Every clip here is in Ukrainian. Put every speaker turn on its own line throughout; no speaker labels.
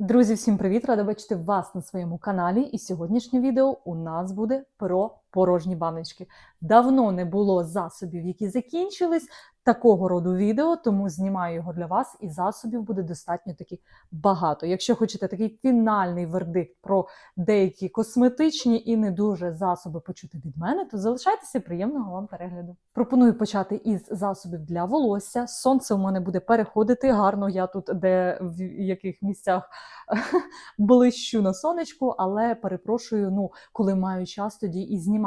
Друзі, всім привіт! Рада бачити вас на своєму каналі. І сьогоднішнє відео у нас буде про порожні баночки. Давно не було засобів, які закінчились такого роду відео, тому знімаю його для вас, і засобів буде достатньо таки багато. Якщо хочете такий фінальний вердикт про деякі косметичні і не дуже засоби почути від мене, то залишайтеся приємного вам перегляду. Пропоную почати із засобів для волосся. Сонце у мене буде переходити гарно. Я тут де в яких місцях блищу на сонечку, але перепрошую, ну коли маю час, тоді і знімаю.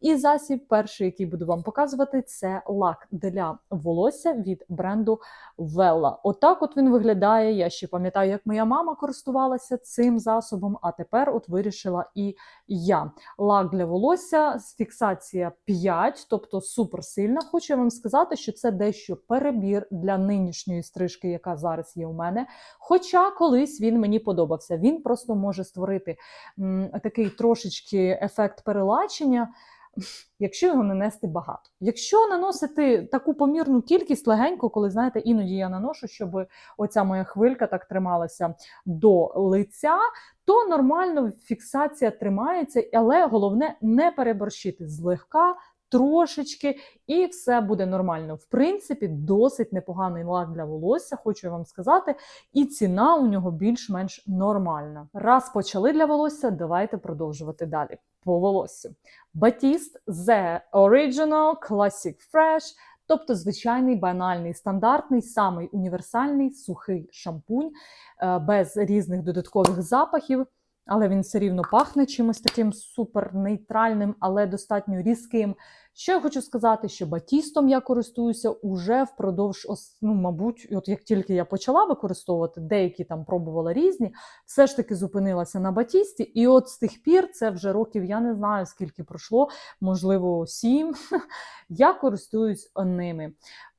І засіб, перший, який буду вам показувати, це лак для волосся від бренду Vella. Отак от він виглядає. Я ще пам'ятаю, як моя мама користувалася цим засобом, а тепер от вирішила і я. Лак для волосся з фіксація 5, тобто супер сильна. Хочу вам сказати, що це дещо перебір для нинішньої стрижки, яка зараз є у мене. Хоча колись він мені подобався. Він просто може створити м, такий трошечки ефект перелачення. Якщо його нанести багато. Якщо наносити таку помірну кількість легенько, коли знаєте, іноді я наношу, щоб оця моя хвилька так трималася до лиця, то нормально фіксація тримається, але головне не переборщити злегка. Трошечки, і все буде нормально. В принципі, досить непоганий лак для волосся, хочу вам сказати, і ціна у нього більш-менш нормальна. Раз почали для волосся, давайте продовжувати далі. По волоссю. Батіст The Original Classic Fresh, тобто звичайний банальний, стандартний, самий універсальний сухий шампунь е, без різних додаткових запахів. Але він все рівно пахне чимось таким супер нейтральним, але достатньо різким. Що я хочу сказати, що батістом я користуюся уже впродовж, ну, мабуть, от як тільки я почала використовувати, деякі там пробувала різні, все ж таки зупинилася на батісті. І от з тих пір, це вже років, я не знаю скільки пройшло, можливо, сім. Я користуюсь ними.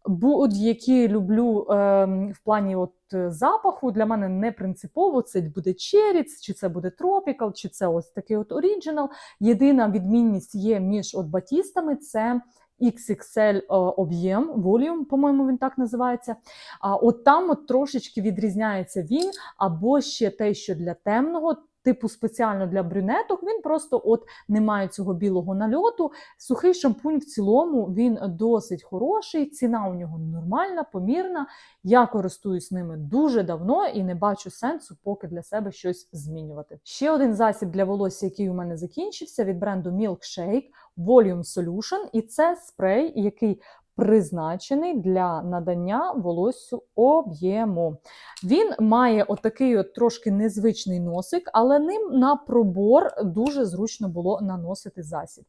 Будь-які люблю ем, в плані от е, запаху для мене не принципово. Це буде черіц, чи це буде тропікал, чи це ось такий от оріджинал. Єдина відмінність є між от батістами це. XXL е, об'єм, volume, по-моєму, він так називається. А от там от трошечки відрізняється він, або ще те, що для темного, типу спеціально для брюнеток, він просто от не має цього білого нальоту. Сухий шампунь в цілому він досить хороший, ціна у нього нормальна, помірна. Я користуюсь ними дуже давно і не бачу сенсу поки для себе щось змінювати. Ще один засіб для волосся, який у мене закінчився від бренду Milkshake Volume Solution, і це спрей, який призначений для надання волоссю об'єму. Він має отакий от трошки незвичний носик, але ним на пробор дуже зручно було наносити засіб.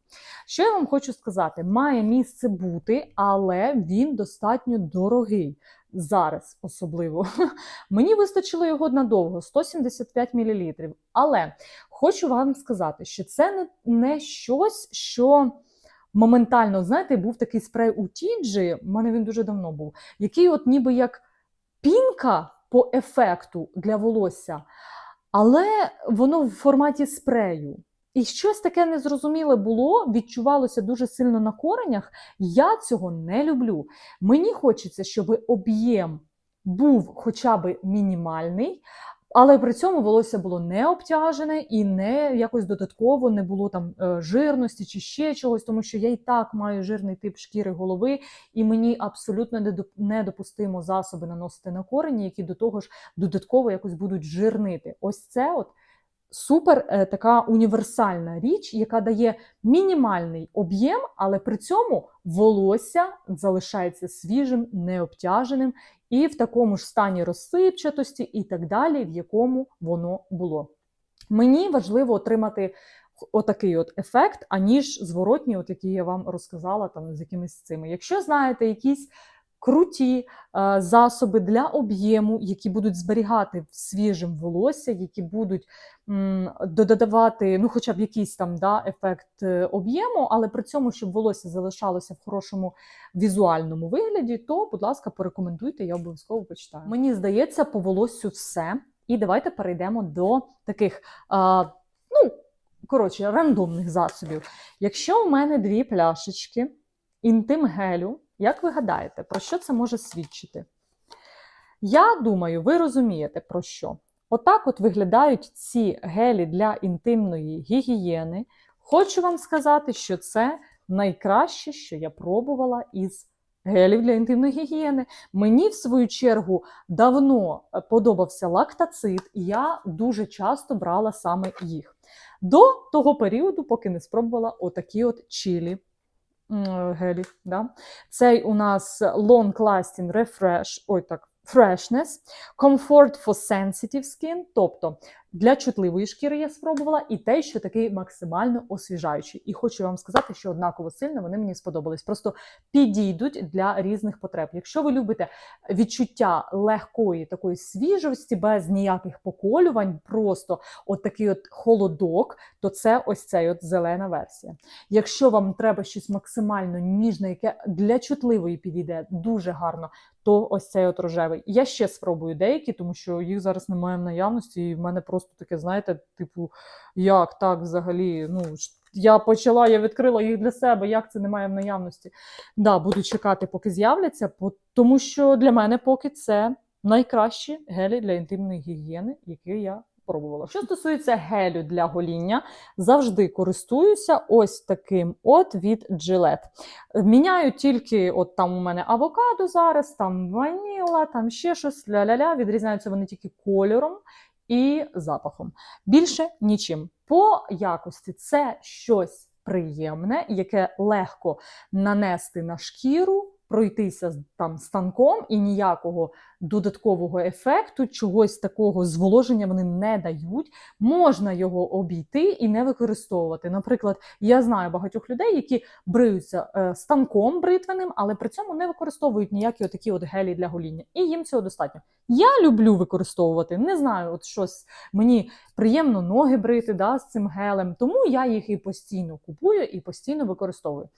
Що я вам хочу сказати? Має місце бути, але він достатньо дорогий. Зараз особливо. Мені вистачило його надовго 175 мл. Але хочу вам сказати, що це не, щось, що моментально, знаєте, був такий спрей у Тіджі, в мене він дуже давно був, який, от ніби як пінка по ефекту для волосся, але воно в форматі спрею. І щось таке незрозуміле було, відчувалося дуже сильно на коренях. Я цього не люблю. Мені хочеться, щоб об'єм був хоча б мінімальний, але при цьому волосся було не обтяжене і не якось додатково не було там е, жирності чи ще чогось, тому що я і так маю жирний тип шкіри голови, і мені абсолютно недоп- недопустимо засоби наносити на корені, які до того ж додатково якось будуть жирнити. Ось це от супер е, така універсальна річ, яка дає мінімальний об'єм, але при цьому волосся залишається свіжим, необтяженим і в такому ж стані розсипчатості, і так далі, в якому воно було. Мені важливо отримати отакий от ефект, аніж зворотній, от який я вам розказала там з якимись цими. Якщо знаєте якісь круті е, засоби для об'єму, які будуть зберігати свіжим волосся, які будуть додавати ну, хоча б якийсь там да, ефект е, об'єму, але при цьому, щоб волосся залишалося в хорошому візуальному вигляді, то, будь ласка, порекомендуйте, я обов'язково почитаю. Мені здається, по волоссю все. І давайте перейдемо до таких, а, ну, коротше, рандомних засобів. Якщо у мене дві пляшечки інтим гелю, як ви гадаєте, про що це може свідчити? Я думаю, ви розумієте про що. Отак от виглядають ці гелі для інтимної гігієни. Хочу вам сказати, що це найкраще, що я пробувала із гелів для інтимної гігієни. Мені, в свою чергу, давно е, подобався лактацит, і я дуже часто брала саме їх. До того періоду, поки не спробувала отакі от чилі м, гелі. Да? Цей у нас Long Lasting Refresh, ой так, Freshness, Comfort for Sensitive Skin, тобто для чутливої шкіри я спробувала, і те, що такий максимально освіжаючий. І хочу вам сказати, що однаково сильно вони мені сподобались. Просто підійдуть для різних потреб. Якщо ви любите відчуття легкої такої свіжості, без ніяких поколювань, просто от такий от холодок, то це ось цей от зелена версія. Якщо вам треба щось максимально ніжне, яке для чутливої підійде дуже гарно, то ось цей от рожевий. Я ще спробую деякі, тому що їх зараз немає в наявності, і в мене просто таке, знаєте, типу, як так взагалі? Ну, я почала, я відкрила їх для себе, як це немає в наявності. Да, буду чекати, поки з'являться, тому що для мене поки це найкращі гелі для інтимної гігієни, які я пробувала. Що стосується гелю для гоління, завжди користуюся ось таким от від Gillette. Міняю тільки, от там у мене авокадо зараз, там ваніла, там ще щось ля-ля-ля. Відрізняються вони тільки кольором і запахом. Більше нічим. По якості це щось приємне, яке легко нанести на шкіру, пройтися там станком і ніякого додаткового ефекту, чогось такого зволоження вони не дають. Можна його обійти і не використовувати. Наприклад, я знаю багатьох людей, які бриються е, станком бритвеним, але при цьому не використовують ніякі отакі от гелі для гоління. І їм цього достатньо. Я люблю використовувати, не знаю, от щось мені приємно ноги брити да, з цим гелем, тому я їх і постійно купую і постійно використовую.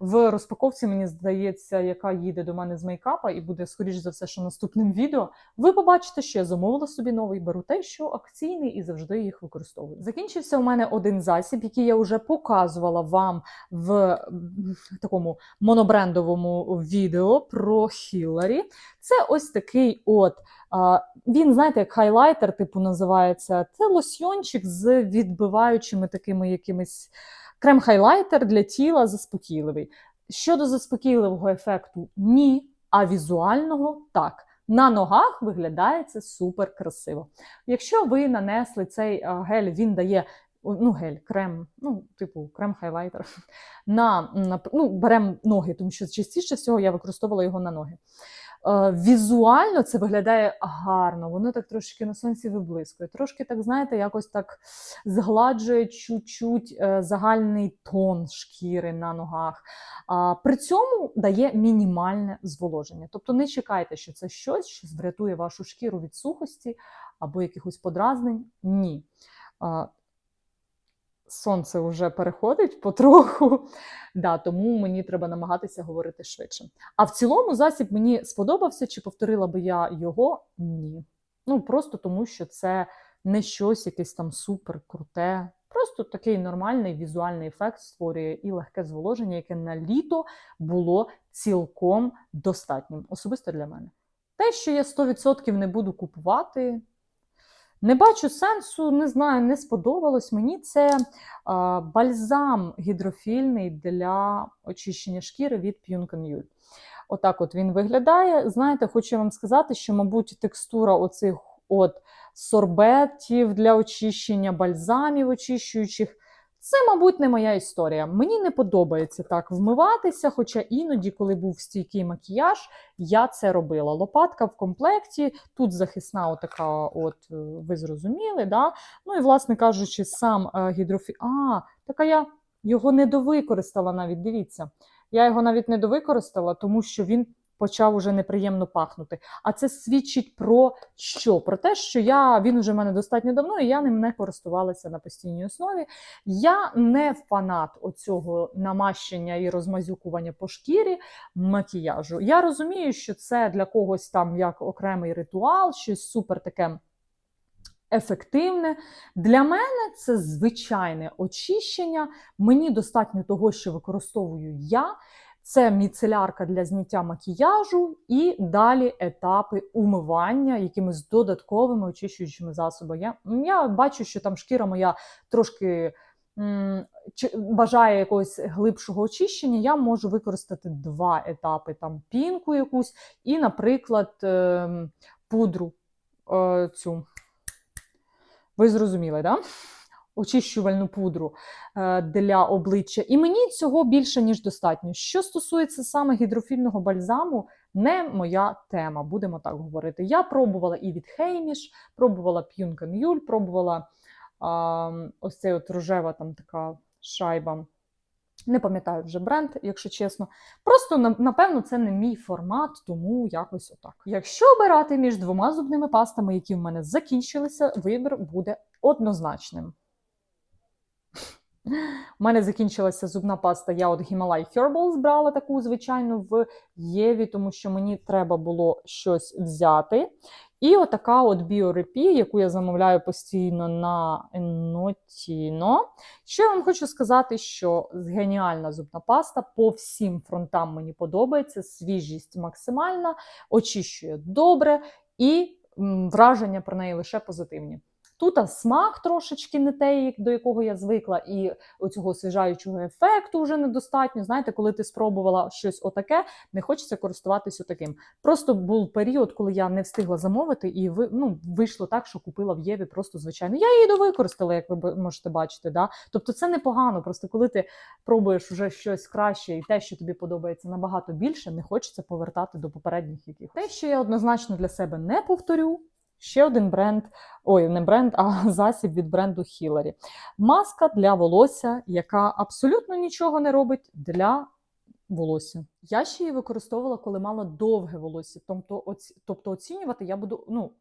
В розпаковці, мені здається, яка їде до мене з мейкапа, і буде, скоріш за все, що наступним відео. Ви побачите, що я замовила собі новий, беру те, що акційний, і завжди їх використовую. Закінчився у мене один засіб, який я вже показувала вам в такому монобрендовому відео про Хіларі. Це ось такий от. Він, знаєте, як хайлайтер, типу, називається. Це лосьйончик з відбиваючими такими якимись крем-хайлайтер для тіла заспокійливий. Щодо заспокійливого ефекту, ні, а візуального так. На ногах виглядає це супер красиво. Якщо ви нанесли цей гель, він дає ну, гель, крем, ну, типу крем-хайлайтер. На, на ну, беремо ноги, тому що частіше всього я використовувала його на ноги. Е, Візуально це виглядає гарно, воно так трошки на сонці виблискує. Трошки так, знаєте, якось так згладжує чуть-чуть е, загальний тон шкіри на ногах. При цьому дає мінімальне зволоження. Тобто не чекайте, що це щось, що врятує вашу шкіру від сухості або якихось подразнень. Ні. Сонце вже переходить потроху, да, тому мені треба намагатися говорити швидше. А в цілому засіб мені сподобався, чи повторила би я його? Ні. Ну просто тому, що це не щось якесь там супер круте. Просто такий нормальний візуальний ефект створює і легке зволоження, яке на літо було цілком достатнім, особисто для мене. Те, що я 100% не буду купувати, не бачу сенсу, не знаю, не сподобалось мені. Це бальзам гідрофільний для очищення шкіри від P'юнкан'юль. Отак от він виглядає. Знаєте, хочу вам сказати, що, мабуть, текстура оцих от сорбетів для очищення, бальзамів очищуючих. Це, мабуть, не моя історія. Мені не подобається так вмиватися, хоча іноді, коли був стійкий макіяж, я це робила. Лопатка в комплекті, тут захисна, отака, от е, ви зрозуміли. Да? Ну і, власне кажучи, сам е, гідрофі... А, така я його не довикористала навіть. Дивіться. Я його навіть не довикористала, тому що він почав уже неприємно пахнути. А це свідчить про що? Про те, що я він вже в мене достатньо давно, і я ним не користувалася на постійній основі. Я не фанат оцього намащення і розмазюкування по шкірі макіяжу. Я розумію, що це для когось там як окремий ритуал, щось супер таке. Ефективне для мене це звичайне очищення. Мені достатньо того, що використовую я. Це міцелярка для зняття макіяжу, і далі етапи умивання якимись додатковими очищуючими засобами. Я, я бачу, що там шкіра моя трошки м, бажає якогось глибшого очищення. Я можу використати два етапи: там пінку якусь, і, наприклад, ем, пудру е, цю. Ви зрозуміли, да? Очищувальну пудру е, для обличчя. І мені цього більше, ніж достатньо. Що стосується саме гідрофільного бальзаму, не моя тема, будемо так говорити. Я пробувала і від Хейміш, пробувала П'юнка Мюль, пробувала а, ось цей от рожева там така шайба. Не пам'ятаю вже бренд, якщо чесно. Просто напевно це не мій формат, тому якось отак. Якщо обирати між двома зубними пастами, які в мене закінчилися, вибір буде однозначним. У мене закінчилася зубна паста. Я от Himalaya Herbals брала таку звичайну в Єві, тому що мені треба було щось взяти. І отака от біорепі, яку я замовляю постійно на Notino. Що я вам хочу сказати, що геніальна зубна паста по всім фронтам мені подобається. Свіжість максимальна, очищує добре і враження про неї лише позитивні. Тут смак трошечки не той, до якого я звикла, і оцього освіжаючого ефекту вже недостатньо. Знаєте, коли ти спробувала щось отаке, не хочеться користуватися таким. Просто був період, коли я не встигла замовити, і ви, ну, вийшло так, що купила в Єві просто звичайно. Я її довикористала, як ви можете бачити. Да? Тобто це непогано. Просто коли ти пробуєш вже щось краще, і те, що тобі подобається набагато більше, не хочеться повертати до попередніх якихось. Те, що я однозначно для себе не повторю. Ще один бренд, ой, не бренд, а засіб від бренду Hillary. Маска для волосся, яка абсолютно нічого не робить для волосся. Я ще її використовувала, коли мала довге волосся. Тобто, оці, тобто оцінювати я буду ну,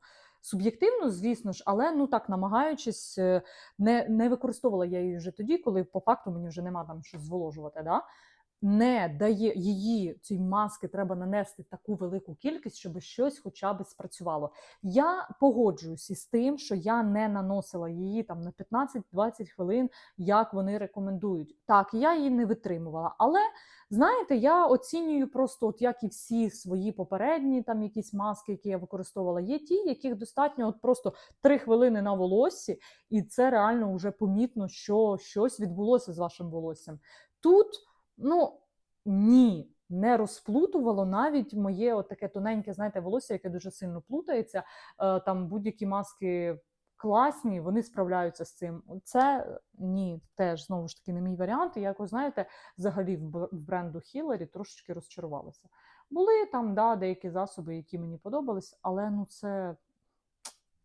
суб'єктивно, звісно ж, але ну так намагаючись, е, не, не використовувала я її вже тоді, коли по факту мені вже нема там щось зволожувати. Да? Не дає її цієї маски, треба нанести таку велику кількість, щоб щось хоча б спрацювало. Я погоджуюсь із тим, що я не наносила її там на 15-20 хвилин, як вони рекомендують. Так, я її не витримувала. Але знаєте, я оцінюю просто, от як і всі свої попередні там якісь маски, які я використовувала. Є ті, яких достатньо от просто 3 хвилини на волоссі, і це реально вже помітно, що щось відбулося з вашим волоссям. Тут, ну ні. Не розплутувало навіть моє таке тоненьке, знаєте, волосся, яке дуже сильно плутається. Е, Там будь-які маски класні, вони справляються з цим. Це ні, теж знову ж таки не мій варіант. І якось знаєте, взагалі в бренду Hillary трошечки розчарувалася. Були там да, деякі засоби, які мені подобались, але ну це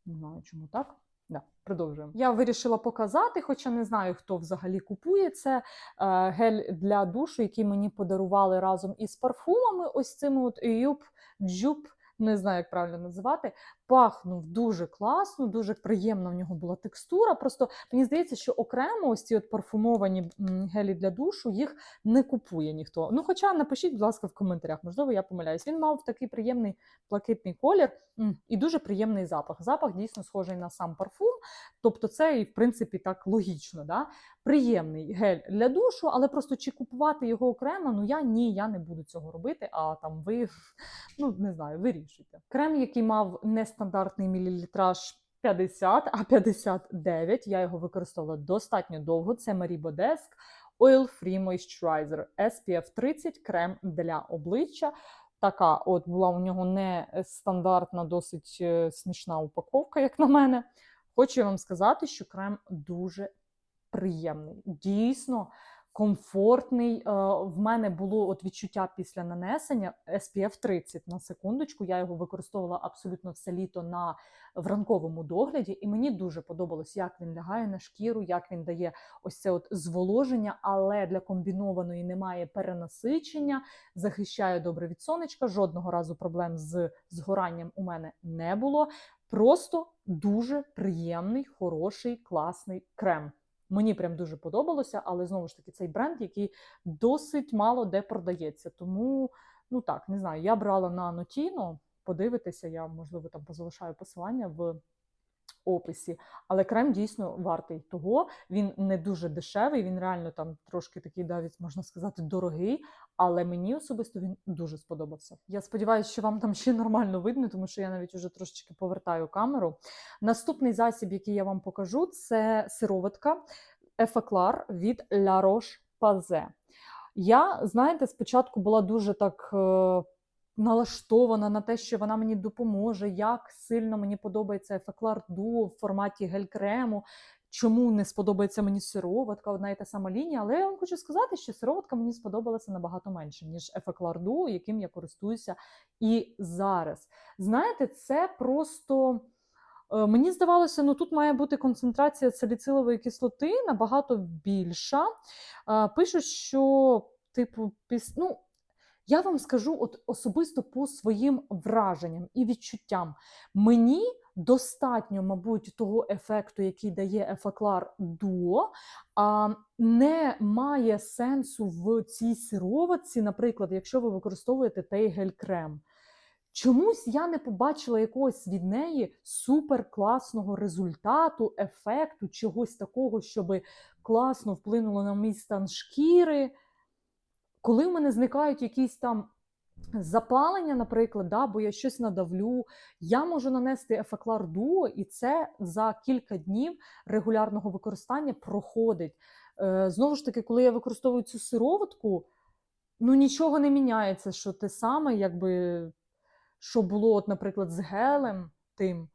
не знаю, чому так. Да, продовжуємо. Я вирішила показати, хоча не знаю, хто взагалі купує це. е, Гель для душу, який мені подарували разом із парфумами. Ось цими от Юб Джуб, не знаю, як правильно називати. Пахнув дуже класно, дуже приємна в нього була текстура. Просто мені здається, що окремо ось ці от парфумовані гелі для душу їх не купує ніхто. Ну, хоча напишіть, будь ласка, в коментарях, можливо, я помиляюсь. Він мав такий приємний блакитний колір і дуже приємний запах. Запах дійсно схожий на сам парфум. Тобто, це і в принципі так логічно. Да? Приємний гель для душу, але просто чи купувати його окремо? Ну я ні, я не буду цього робити. А там ви ну не знаю, вирішуйте. Крем, який мав нестандартний мілілітраж 50, а 59. Я його використовувала достатньо довго. Це Marie Bodesk Oil Free Moisturizer SPF 30 крем для обличчя. Така от була у нього не стандартна, досить е, смішна упаковка, як на мене. Хочу вам сказати, що крем дуже приємний. Дійсно комфортний. Е, В мене було от відчуття після нанесення SPF 30 на секундочку. Я його використовувала абсолютно все літо на в ранковому догляді, і мені дуже подобалось, як він лягає на шкіру, як він дає ось це от зволоження, але для комбінованої немає перенасичення, захищає добре від сонечка. Жодного разу проблем з згоранням у мене не було. Просто дуже приємний, хороший, класний крем. Мені прям дуже подобалося, але знову ж таки цей бренд, який досить мало де продається. Тому, ну так, не знаю, я брала на Notino, подивитися, я, можливо, там позалишаю посилання в описі. Але крем дійсно вартий того. Він не дуже дешевий, він реально там трошки такий, навіть можна сказати, дорогий. Але мені особисто він дуже сподобався. Я сподіваюся, що вам там ще нормально видно, тому що я навіть уже трошечки повертаю камеру. Наступний засіб, який я вам покажу, це сироватка Ефеклар від La Roche-Posay. Я, знаєте, спочатку була дуже так е, налаштована на те, що вона мені допоможе, як сильно мені подобається Ефеклар Дуо в форматі гель-крему. Чому не сподобається мені сироватка, одна і та сама лінія, але я вам хочу сказати, що сироватка мені сподобалася набагато менше, ніж Ефеклар Дуо, яким я користуюся і зараз. Знаєте, це просто. Е, Мені здавалося, ну тут має бути концентрація саліцилової кислоти набагато більша. Е, Пишуть, що, типу, піс... ну, я вам скажу от особисто по своїм враженням і відчуттям. Мені достатньо, мабуть, того ефекту, який дає Ефеклар Дуо, а не має сенсу в цій сироватці, наприклад, якщо ви використовуєте той гель-крем. Чомусь я не побачила якогось від неї суперкласного результату, ефекту, чогось такого, щоб класно вплинуло на мій стан шкіри. Коли в мене зникають якісь там запалення, наприклад, да, бо я щось надавлю, я можу нанести Ефеклар Дуо, і це за кілька днів регулярного використання проходить. Е, знову ж таки, коли я використовую цю сироватку, ну нічого не міняється, що те саме, якби що було, от, наприклад, з гелем тим,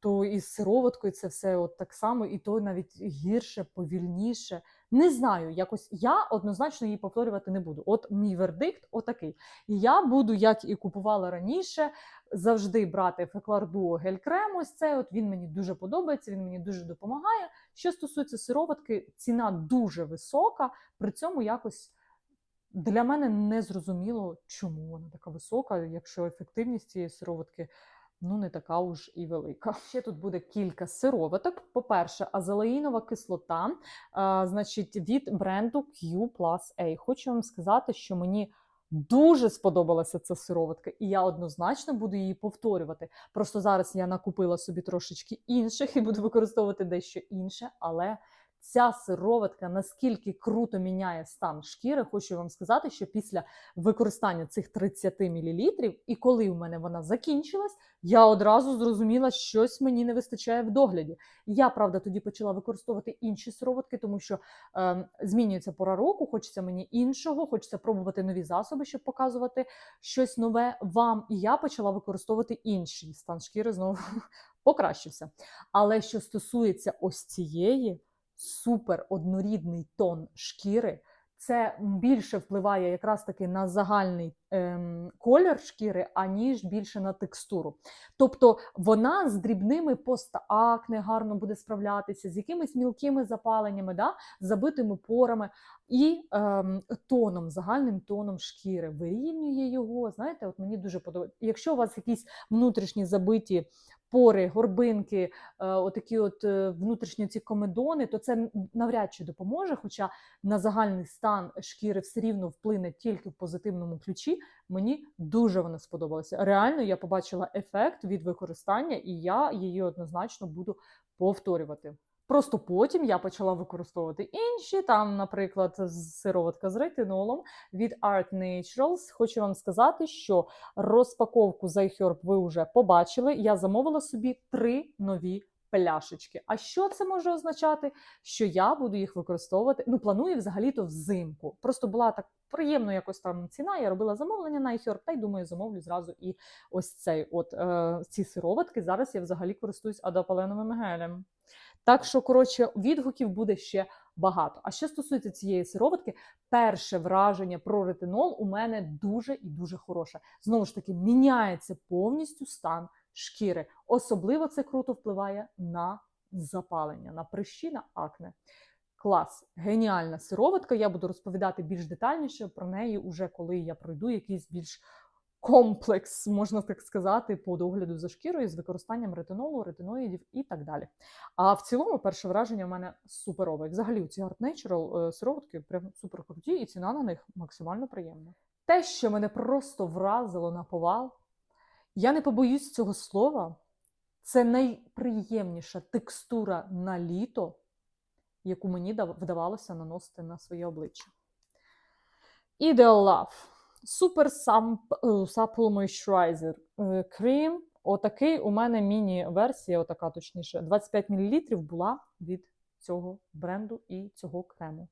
то і з сироваткою це все от так само, і то навіть гірше, повільніше. Не знаю, якось я однозначно її повторювати не буду. От мій вердикт отакий. І я буду, як і купувала раніше, завжди брати Феклар Дуо гель-крем. Ось це от він мені дуже подобається, він мені дуже допомагає. Що стосується сироватки, ціна дуже висока, при цьому якось. Для мене не зрозуміло, чому вона така висока, якщо ефективність цієї сироватки ну не така уж і велика. Ще тут буде кілька сироваток. По-перше, азелаїнова кислота, а, значить, від бренду Q A. Хочу вам сказати, що мені. Дуже сподобалася ця сироватка, і я однозначно буду її повторювати. Просто зараз я накупила собі трошечки інших і буду використовувати дещо інше, але ця сироватка наскільки круто міняє стан шкіри, хочу вам сказати, що після використання цих 30 мл, і коли в мене вона закінчилась, я одразу зрозуміла, що щось мені не вистачає в догляді. Я, правда, тоді почала використовувати інші сироватки, тому що е, змінюється пора року, хочеться мені іншого, хочеться пробувати нові засоби, щоб показувати щось нове вам. І я почала використовувати інший стан шкіри знову покращився. Але що стосується ось цієї супер однорідний тон шкіри. Це більше впливає якраз таки на загальний колір шкіри, аніж більше на текстуру. Тобто вона з дрібними постакне гарно буде справлятися, з якимись мілкими запаленнями, да, забитими порами і ем, тоном, загальним тоном шкіри. Вирівнює його. Знаєте, от мені дуже подобається. Якщо у вас якісь внутрішні забиті пори, горбинки, е, отакі от е, внутрішні ці комедони, то це навряд чи допоможе. Хоча на загальний стан шкіри все рівно вплине тільки в позитивному ключі. Мені дуже вона сподобалася. Реально, я побачила ефект від використання, і я її однозначно буду повторювати. Просто потім я почала використовувати інші, там, наприклад, сироватка з ретинолом від Art Naturals. Хочу вам сказати, що розпаковку Zayherb ви вже побачили. Я замовила собі три нові пляшечки. А що це може означати? Що я буду їх використовувати? Ну, планую взагалі-то взимку. Просто була так приємно якось там ціна. Я робила замовлення на iHerb, та й думаю, замовлю зразу і ось цей от е, ці сироватки. Зараз я взагалі користуюсь адапаленовим гелем. Так що, коротше, відгуків буде ще багато. А що стосується цієї сироватки, перше враження про ретинол у мене дуже і дуже хороше. Знову ж таки, міняється повністю стан шкіри. Особливо це круто впливає на запалення, на прищі, на акне. Клас, геніальна сироватка. Я буду розповідати більш детальніше про неї, уже коли я пройду якийсь більш комплекс, можна так сказати, по догляду за шкірою з використанням ретинолу, ретиноїдів і так далі. А в цілому, перше враження в мене суперове. Взагалі, ці Art Natural е, сироватки прям супер круті, і ціна на них максимально приємна. Те, що мене просто вразило на повал, я не побоюсь цього слова. Це найприємніша текстура на літо, яку мені вдавалося наносити на своє обличчя. Ideal Love. Super Supple Moisturizer крем. Отакий у мене міні-версія, отака точніше, 25 мл була від цього бренду і цього крему.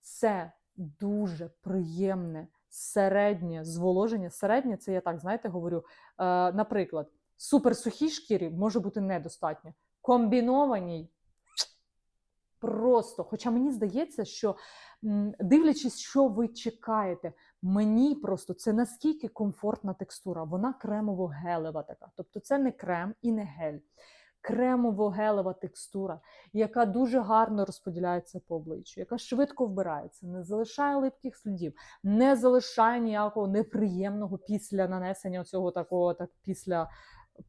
Це дуже приємне середнє зволоження. Середнє це я так, знаєте, говорю. Е, наприклад, суперсухій шкірі може бути недостатньо. Комбінованій просто. Хоча мені здається, що дивлячись, що ви чекаєте, мені просто це наскільки комфортна текстура. Вона кремово-гелева така. Тобто це не крем і не гель. Кремово-гелева текстура, яка дуже гарно розподіляється по обличчю, яка швидко вбирається, не залишає липких слідів, не залишає ніякого неприємного після нанесення цього такого, так після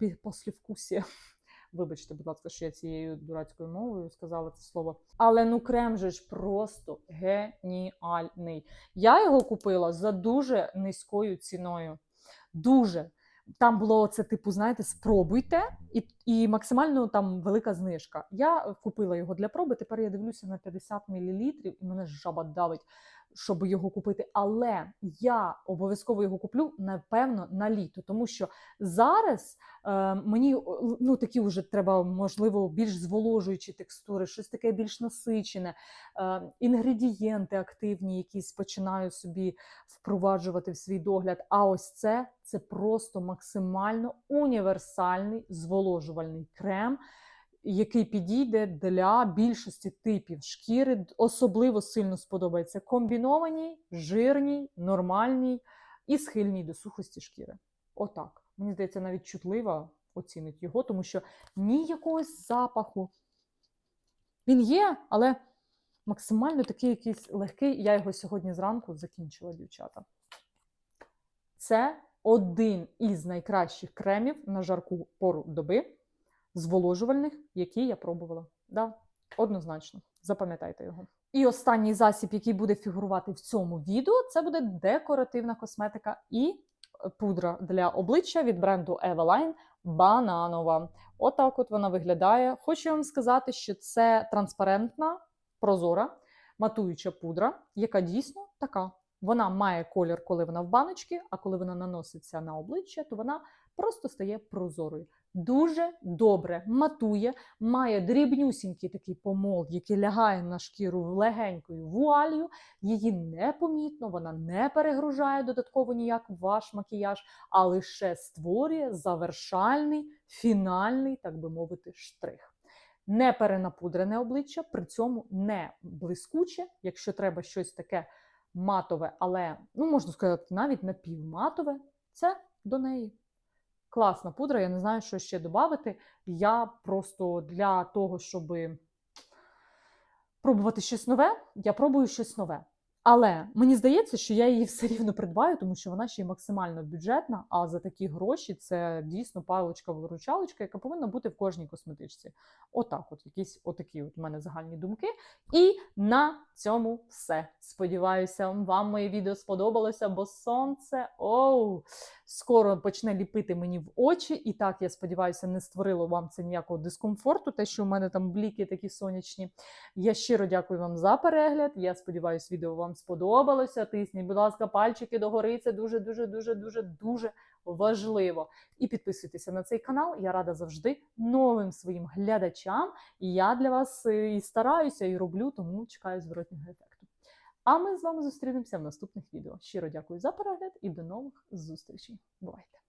пі- послівкусія. Вибачте, будь ласка, що я цією дурацькою мовою сказала це слово. Але ну крем же ж просто геніальний. Я його купила за дуже низькою ціною. Дуже. Там було це, типу, знаєте, спробуйте, і, і максимально там велика знижка. Я купила його для проби. Тепер я дивлюся на 50 мл, і мене жаба давить, щоб його купити. Але я обов'язково його куплю, напевно, на літо, тому що зараз е, мені ну, такі вже треба, можливо, більш зволожуючі текстури, щось таке більш насичене, е, інгредієнти активні, якісь починаю собі впроваджувати в свій догляд. А ось це це просто максимально універсальний зволожувальний крем, який підійде для більшості типів шкіри. Особливо сильно сподобається комбінованій, жирній, нормальній і схильній до сухості шкіри. Отак. Мені здається, навіть чутлива оцінить його, тому що ні якогось запаху. Він є, але максимально такий якийсь легкий. Я його сьогодні зранку закінчила, дівчата. Це один із найкращих кремів на жарку пору доби, зволожувальних, які я пробувала. Да, однозначно, запам'ятайте його. І останній засіб, який буде фігурувати в цьому відео, це буде декоративна косметика і пудра для обличчя від бренду Eveline бананова. Отак от вона виглядає. Хочу вам сказати, що це транспарентна, прозора, матуюча пудра, яка дійсно така. Вона має колір, коли вона в баночці, а коли вона наноситься на обличчя, то вона просто стає прозорою. Дуже добре матує, має дрібнюсінький такий помол, який лягає на шкіру легенькою вуалью. Її непомітно, вона не перегружає додатково ніяк ваш макіяж, а лише створює завершальний, фінальний, так би мовити, штрих. Не перенапудрене обличчя, при цьому не блискуче, якщо треба щось таке матове, але ну можна сказати, навіть напівматове, це до неї. Класна пудра, я не знаю, що ще додати. Я просто для того, щоб пробувати щось нове, я пробую щось нове. Але мені здається, що я її все рівно придбаю, тому що вона ще й максимально бюджетна. А за такі гроші це дійсно паличка виручалочка яка повинна бути в кожній косметичці. Отак, от якісь отакі от у мене загальні думки. І на цьому все. Сподіваюся, вам моє відео сподобалося, бо сонце оу, скоро почне ліпити мені в очі. І так, я сподіваюся, не створило вам це ніякого дискомфорту, те, що у мене там бліки такі сонячні. Я щиро дякую вам за перегляд. Я сподіваюся, відео вам сподобалося. Тисніть, будь ласка, пальчики догори. Це дуже, дуже, дуже, дуже, дуже важливо. І підписуйтеся на цей канал. Я рада завжди новим своїм глядачам. І я для вас е, і стараюся, і роблю, тому чекаю зворотнього ефекту. А ми з вами зустрінемося в наступних відео. Щиро дякую за перегляд і до нових зустрічей. Бувайте!